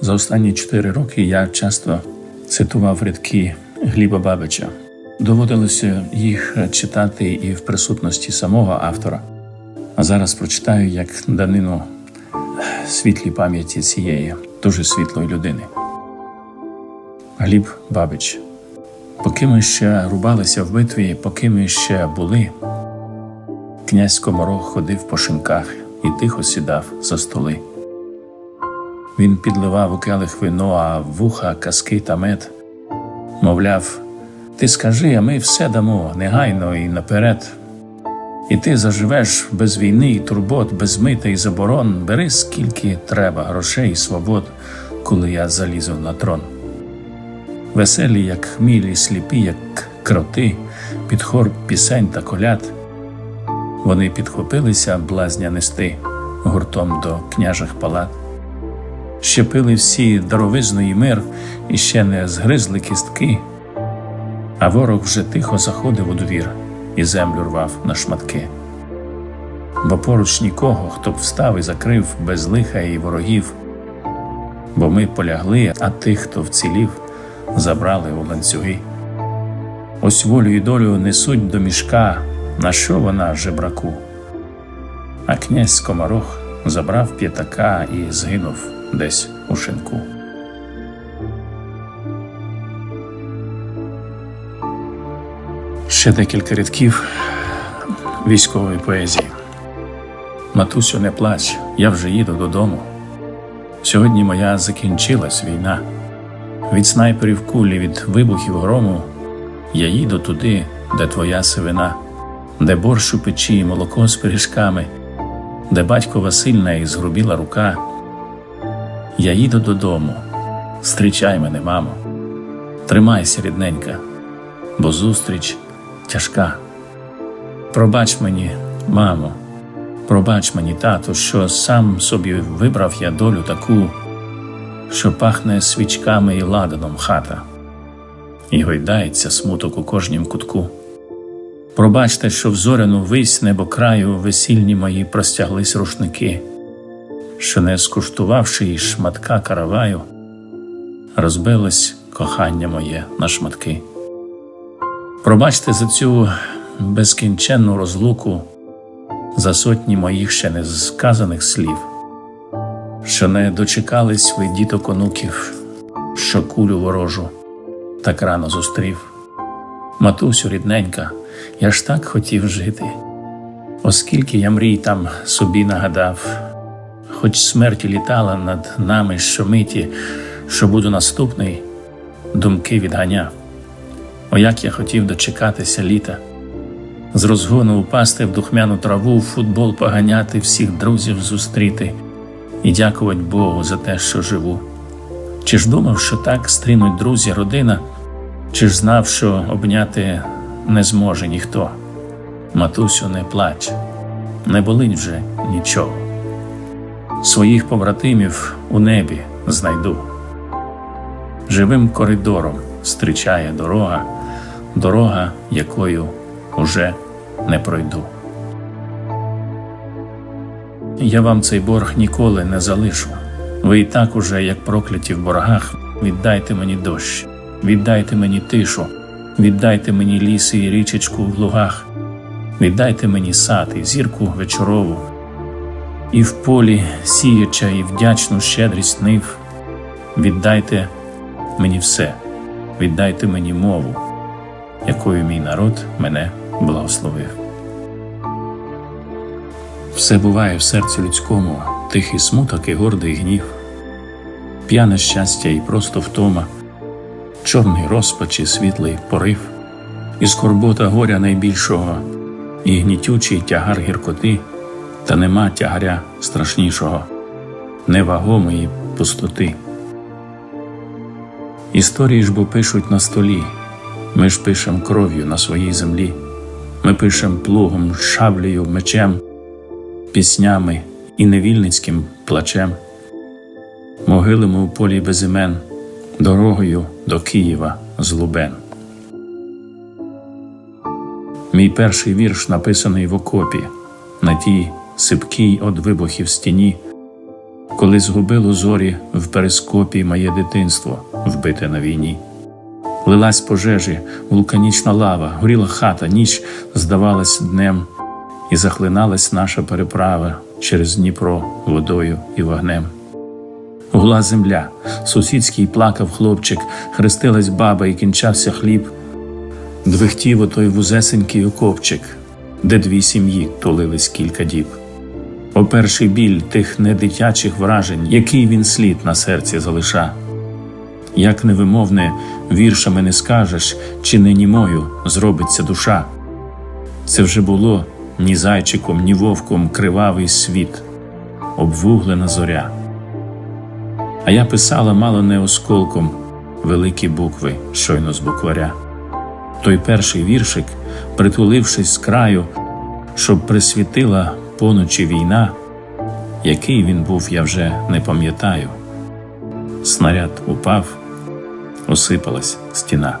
За останні чотири роки я часто цитував рядки Гліба Бабича. Доводилося їх читати і в присутності самого автора. А зараз прочитаю як данину світлій пам'яті цієї дуже світлої людини. Гліб Бабич. Поки ми ще рубалися в битві, поки ми ще були, князь Комаров ходив по шинках і тихо сідав за столи. Він підливав у келих вино, а вуха казки та мед. Мовляв, ти скажи, а ми все дамо негайно і наперед. І ти заживеш без війни і турбот, без мита і заборон, бери скільки треба грошей і свобод, коли я залізу на трон. Веселі, як хмілі, сліпі, як кроти, під хор пісень та коляд. Вони підхопилися блазня нести гуртом до княжих палат. Щепили всі даровизну і мир, і ще не згризли кістки, а ворог вже тихо заходив у двір і землю рвав на шматки. Бо поруч нікого, хто б встав і закрив без лиха і ворогів, бо ми полягли, а тих, хто вцілів, забрали у ланцюги. Ось волю і долю несуть до мішка, на що вона жебраку. А князь Комарох забрав п'ятака і згинув десь у шинку. Ще декілька рядків військової поезії. Матусю, не плач, я вже їду додому. Сьогодні моя закінчилась війна. Від снайперів кулі, від вибухів грому. Я їду туди, де твоя сивина, де борщ у печі, молоко з пиріжками, де батькова сильна і згрубіла рука. Я їду додому, зустрічай мене, мамо, тримайся, рідненька, бо зустріч тяжка. Пробач мені, мамо, пробач мені, тату, що сам собі вибрав я долю таку, що пахне свічками і ладаном хата, і гойдається смуток у кожнім кутку. Пробачте, що в зоряну вись небо краю весільні мої простяглись рушники, що, не скуштувавши й шматка караваю, розбилось кохання моє на шматки. Пробачте за цю безкінченну розлуку, за сотні моїх ще не сказаних слів, що не дочекались ви діток онуків, що кулю ворожу так рано зустрів. Матусю, рідненька, я ж так хотів жити, оскільки я мрій там собі нагадав, хоч смерть літала над нами щомиті, що буду наступний, думки відганяв. О, як я хотів дочекатися літа, з розгону упасти в духмяну траву, в футбол поганяти, всіх друзів зустріти і дякувати Богу за те, що живу. Чи ж думав, що так стрінуть друзі, родина, чи ж знав, що обняти не зможе ніхто? Матусю, не плач, не болить вже нічого. Своїх побратимів у небі знайду. Живим коридором зустрічає дорога, дорога, якою уже не пройду. Я вам цей борг ніколи не залишу. Ви і так уже, як прокляті в боргах, віддайте мені дощ, віддайте мені тишу, віддайте мені ліси і річечку в лугах, віддайте мені сад і зірку вечорову, і в полі сіяча, і вдячну щедрість нив. Віддайте мені все, віддайте мені мову, якою мій народ мене благословив. Все буває в серці людському, тихий смуток і гордий гнів, п'яне щастя і просто втома, чорний розпач і світлий порив, і скорбота горя найбільшого, і гнітючий тягар гіркоти, та нема тягаря страшнішого, невагомої пустоти. Історії ж бо пишуть на столі, ми ж пишем кров'ю на своїй землі, ми пишем плугом, шаблею, мечем, піснями і невільницьким плачем, могилами у полі без імен, дорогою до Києва з Лубен. Мій перший вірш написаний в окопі, на тій сипкій од вибухів стіні, коли згубило зорі в перископі моє дитинство, вбите на війні. Лилась пожежі, вулканічна лава, горіла хата, ніч здавалась днем, і захлиналась наша переправа через Дніпро водою і вогнем. Гула земля, сусідський плакав хлопчик, хрестилась баба і кінчався хліб. Двихтів отой вузесенький окопчик, де дві сім'ї тулились кілька діб. О перший біль тих недитячих вражень, який він слід на серці залиша. Як невимовне віршами не скажеш, чи не німою зробиться душа. Це вже було ні зайчиком, ні вовком кривавий світ, обвуглена зоря. А я писала мало не осколком великі букви щойно з букваря. Той перший віршик, притулившись з краю, щоб присвітила поночі війна, який він був, я вже не пам'ятаю. Снаряд упав, осипалась стіна.